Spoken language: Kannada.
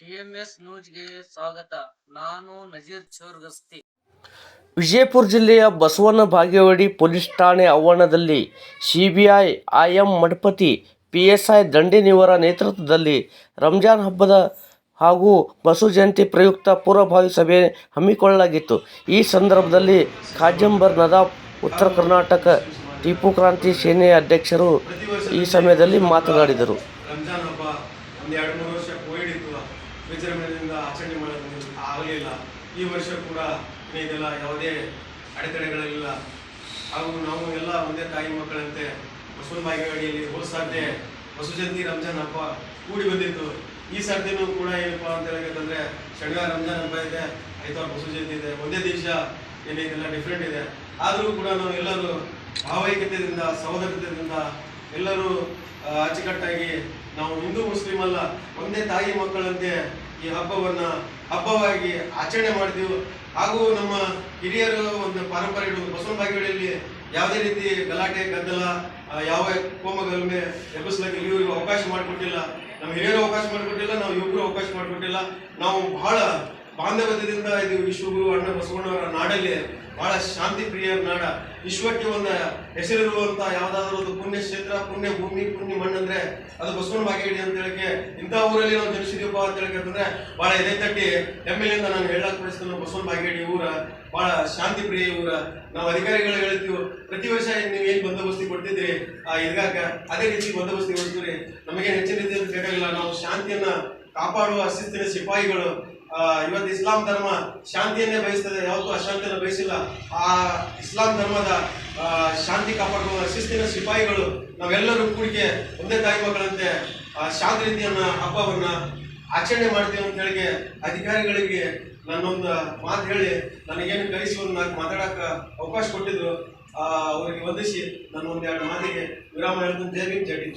ಟಿಎಂಎಸ್ ನ್ಯೂಸ್ಗೆ ಸ್ವಾಗತ. ನಾನು ನಜೀರ್ ಚೋರ್ಗಸ್ತಿ. ವಿಜಯಪುರ ಜಿಲ್ಲೆಯ ಬಸವನ ಬಾಗೇವಾಡಿ ಪೊಲೀಸ್ ಠಾಣೆ ಆವರಣದಲ್ಲಿ CBI I M Mathapati PSI Dandinivar ನೇತೃತ್ವದಲ್ಲಿ ರಂಜಾನ್ ಹಬ್ಬದ ಹಾಗೂ ಬಸವ ಜಯಂತಿ ಪ್ರಯುಕ್ತ ಪೂರ್ವಭಾವಿ ಸಭೆ ಹಮ್ಮಿಕೊಳ್ಳಲಾಗಿತ್ತು. ಈ ಸಂದರ್ಭದಲ್ಲಿ ಖಾಜಂಬರ್ ನದಾಬ್ ಉತ್ತರ ಕರ್ನಾಟಕ ಟಿಪ್ಪು ಕ್ರಾಂತಿ ಸೇನೆಯ ಅಧ್ಯಕ್ಷರು ಈ ಸಮಯದಲ್ಲಿ ಮಾತನಾಡಿದರು. ರಂಜಾನ್ ಹಬ್ಬ ಒಂದು ಎರಡು ಮೂರು ವರ್ಷ ಕೋವಿಡ್ ಇತ್ತು ವಿಜೃಂಭಣೆಯಿಂದ ಆಚರಣೆ ಮಾಡೋದು ಆಗಲಿಲ್ಲ ಈ ವರ್ಷ ಕೂಡ ಇದೆಲ್ಲ ಯಾವುದೇ ಅಡೆತಡೆಗಳಿಲ್ಲ. ಹಾಗೂ ನಾವು ಎಲ್ಲ ಒಂದೇ ತಾಯಿ ಮಕ್ಕಳಂತೆ ಬಸವನ ಬಾಗೇವಾಡಿಯಲ್ಲಿ ಹೋದ ಸಾಧ್ಯ ಬಸವ ಜಯಂತಿ ರಂಜಾನ್ ಹಬ್ಬ ಕೂಡಿ ಬಂದಿತ್ತು. ಈ ಸರ್ತಿನೂ ಕೂಡ ಏನಪ್ಪ ಅಂತ ಹೇಳಬೇಕಂದ್ರೆ ಶನಿವಾರ ರಂಜಾನ್ ಹಬ್ಬ ಇದೆ ಐತಾರ ಬಸವ ಜಯಂತಿ ಇದೆ. ಒಂದೇ ದೇಶ ಏನಿದೆಲ್ಲ ಡಿಫ್ರೆಂಟ್ ಇದೆ. ಆದರೂ ಕೂಡ ನಾವು ಎಲ್ಲರೂ ಭಾವೈಕ್ಯತೆಯಿಂದ ಸಹೋದರತೆಯಿಂದ ಎಲ್ಲರೂ ಅಚ್ಚುಕಟ್ಟಾಗಿ ನಾವು ಹಿಂದೂ ಮುಸ್ಲಿಂ ಅಲ್ಲ, ಒಂದೇ ತಾಯಿ ಮಕ್ಕಳಂತೆ ಈ ಹಬ್ಬವನ್ನ ಹಬ್ಬವಾಗಿ ಆಚರಣೆ ಮಾಡ್ತೀವಿ ಹಾಗೂ ನಮ್ಮ ಹಿರಿಯರು ಒಂದು ಪರಂಪರೆ ಬಸವನ ಬಾಗಿಗಳಲ್ಲಿ ಯಾವುದೇ ರೀತಿ ಗಲಾಟೆ, ಗದ್ದಲ ಯಾವ ಕೋಮಗಲ್ಮೆ ಎಬ್ಬಿಸ್ಲಿಕ್ಕೆ ಇಲ್ಲಿವರಿಗೂ ಅವಕಾಶ ಮಾಡಿಕೊಟ್ಟಿಲ್ಲ. ನಮ್ಮ ಹಿರಿಯರು ಅವಕಾಶ ಮಾಡಿಕೊಟ್ಟಿಲ್ಲ, ನಾವು ಯುವಕರು ಅವಕಾಶ ಮಾಡಿಕೊಟ್ಟಿಲ್ಲ. ನಾವು ಬಹಳ ಬಾಂಧವ್ಯದಿಂದ ಇದು ವಿಶ್ವಗುರು ಅಣ್ಣ ಬಸವಣ್ಣವರ ನಾಡಲ್ಲಿ ಬಹಳ ಶಾಂತಿ ಪ್ರಿಯ ನಾಡ. ವಿಶ್ವಕ್ಕೆ ಒಂದು ಹೆಸರಿರುವಂತ ಯಾವ್ದಾದ್ರು ಒಂದು ಪುಣ್ಯ ಕ್ಷೇತ್ರ ಪುಣ್ಯ ಭೂಮಿ ಪುಣ್ಯ ಮಣ್ಣು ಅಂದ್ರೆ ಅದು ಬಸವನ ಬಾಗೇಡಿ ಅಂತ ಹೇಳಕ್ಕೆ ಇಂಥ ಊರಲ್ಲಿ ನಾವು ಜನಿಸಿದೀವಪ್ಪ ಅಂತ ಹೇಳಕ್ಕೆ ಬಹಳ ಎದೆ ತಟ್ಟಿ ಹೆಮ್ಮೆಲಿಂದ ನಾನು ಹೇಳಕ್ ಬಯಸ್ತೇನೆ ಬಸವನ ಬಾಗೇಡಿ ಊರ. ಬಹಳ ಶಾಂತಿ ಪ್ರಿಯ ಊರ. ನಾವು ಅಧಿಕಾರಿಗಳು ಹೇಳ್ತೀವಿ ಪ್ರತಿ ವರ್ಷ ನೀವು ಏನು ಬಂದೋಬಸ್ತಿ ಕೊಡ್ತಿದ್ರಿ ಆ, ಇದ್ಗಾಕ ಅದೇ ರೀತಿ ಬಂದೋಬಸ್ತಿ ಕೊಡ್ತೀವಿ ನಮಗೆ ಹೆಚ್ಚಿನ ರೀತಿಯಲ್ಲಿ ಬೇಕಾಗಿಲ್ಲ. ನಾವು ಶಾಂತಿಯನ್ನ ಕಾಪಾಡುವ ಶಿಸ್ತಿನ ಸಿಪಾಯಿಗಳು ಇವತ್ತು ಇಸ್ಲಾಂ ಧರ್ಮ ಶಾಂತಿಯನ್ನೇ ಬಯಸ್ತದೆ, ಯಾವತ್ತೂ ಅಶಾಂತಿಯನ್ನು ಬಯಸಿಲ್ಲ. ಆ ಇಸ್ಲಾಂ ಧರ್ಮದ ಶಾಂತಿ ಕಾಪಾಡುವ ಶಿಸ್ತಿನ ಸಿಪಾಯಿಗಳು ನಾವೆಲ್ಲರೂ ಕೂಡಿಗೆ ಒಂದೇ ತಾಯಿ ಮಕ್ಕಳಂತೆ ಶಾಂತಿ ರೀತಿಯನ್ನ, ಹಬ್ಬವನ್ನ ಆಚರಣೆ ಮಾಡ್ತೀವಿ ಅಂತ ಹೇಳಿ ಅಧಿಕಾರಿಗಳಿಗೆ ನನ್ನೊಂದು ಮಾತು ಹೇಳಿ, ನನಗೇನು ಕಲಿಸಿ ಒಂದು ನಾಲ್ಕು ಮಾತಾಡಕ್ಕೆ ಅವಕಾಶ ಕೊಟ್ಟಿದ್ರು ಅವರಿಗೆ ವಂದಿಸಿ ನಾನು ಒಂದೆರಡು ಮಾತಿಗೆ ವಿರಾಮ ಹೇಳ್ತೀನಿ. ಜೈ ಭೀಮ್